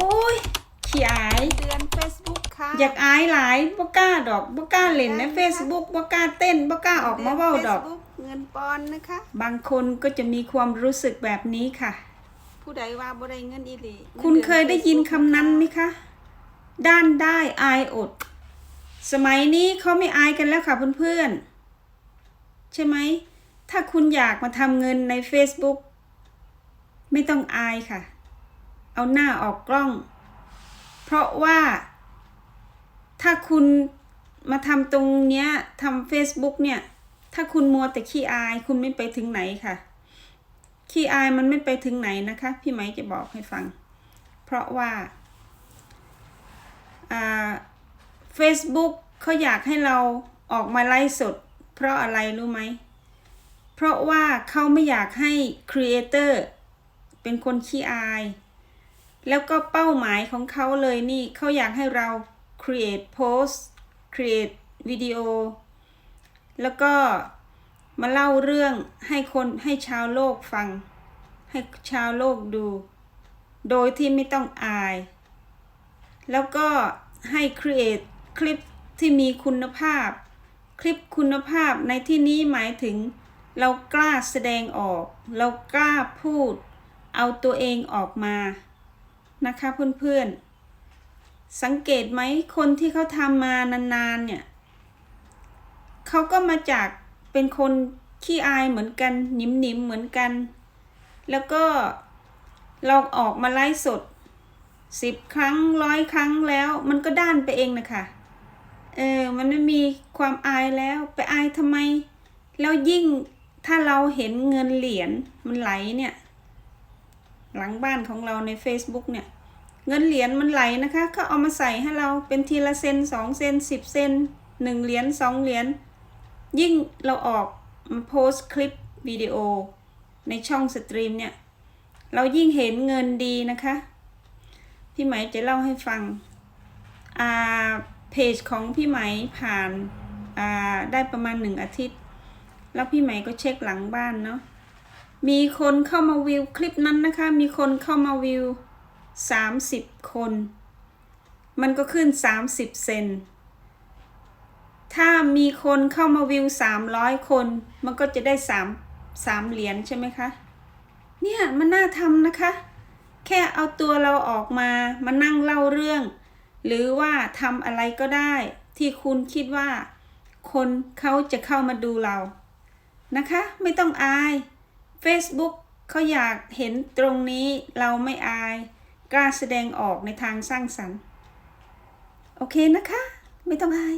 โอ้ยขี้อายเดือน Facebook ค่ะ อยากอายหลายบ่กล้าดอกบ่กล้าเล่นใน Facebook บ่กล้าเต้นบ่กล้าออกมาเว้าดอกเดืน Facebook เงินปอนด์นะคะ บางคนก็จะมีความรู้สึกแบบนี้ค่ะ ผู้ใดว่าบ่ได้เงินอีหลีคุณเคยได้ยินคำนั้นไหมคะ ด้านได้อายอด สมัยนี้เขาไม่อายกันแล้วค่ะเพื่อนๆ ใช่ไหม ถ้าคุณอยากมาทำเงินใน Facebook ไม่ต้องอายค่ะ เอาหน้าออกกล้อง เพราะว่าถ้าคุณมาทำตรงเนี้ยทำ Facebook เนี่ย ถ้าคุณมัวแต่ขี้อายคุณไม่ไปถึงไหนค่ะ ขี้อายมันไม่ไปถึงไหนนะคะ พี่ไหมจะบอกให้ฟัง เพราะว่าอ่า Facebook เขาอยากให้เราออกมาไลฟ์สด เพราะอะไรรู้ไหม เพราะว่าเขาไม่อยากให้ครีเอเตอร์เป็นคนขี้อาย แล้วก็เป้าหมายของเขาเลยนี่เขาอยากให้เรา create post create วิดีโอแล้วก็มาเล่าเรื่องให้คนให้ชาวโลกฟัง ให้ชาวโลกดู โดยที่ไม่ต้องอาย แล้วก็ให้ create คลิปที่มีคุณภาพ คลิปคุณภาพในที่นี้หมายถึง เรากล้าแสดงออก เรากล้าพูด เอาตัวเองออกมา นะคะเพื่อนๆ สังเกตไหมคนที่เขาทำมานานๆเนี่ยเขาก็มาจากเป็นคนขี้อายเหมือนกันหนิมหนิมๆเหมือนกัน แล้วก็เราออกมาไลฟ์สดสิบครั้งร้อยครั้งแล้ว มันก็ด้านไปเองนะคะเออมันไม่มีความอายแล้วไปอายทำไม แล้วยิ่งถ้าเราเห็นเงินเหรียญมันไหลเนี่ย หลังบ้านของเราใน Facebook เนี่ย เงินเหรียญมันไหลนะคะเขาเอามาใส่ให้เราเป็นทีละเซนสองเซนสิบเซนหนึ่งเหรียญสองเหรียญยิ่งเราออกมาโพสต์คลิปวิดีโอในช่องสตรีมเนี่ย เรายิ่งเห็นเงินดีนะคะ พี่ไหมจะเล่าให้ฟังอ่าเพจของพี่ไหมผ่านอ่าได้ประมาณหนึ่งอาทิตย์ แล้วพี่ไหมก็เช็คหลังบ้านเนาะ มีคนเข้ามาวิวคลิปนั้นนะคะ มีคนเข้ามาวิวสามสิบคน มันก็ขึ้นสามสิบเซน ถ้ามีคนเข้ามาวิวสามร้อยคน มันก็จะได้สามสามเหรียญใช่ไหมคะ เนี่ยมันน่าทำนะคะ แค่เอาตัวเราออกมา มานั่งเล่าเรื่อง หรือว่าทำอะไรก็ได้ ที่คุณคิดว่า คนเขาจะเข้ามาดูเรา นะคะ ไม่ต้องอาย Facebook เขาอยากเห็นตรงนี้เราไม่อาย กล้าแสดงออกในทางสร้างสรรค์ โอเคนะคะ ไม่ต้องอาย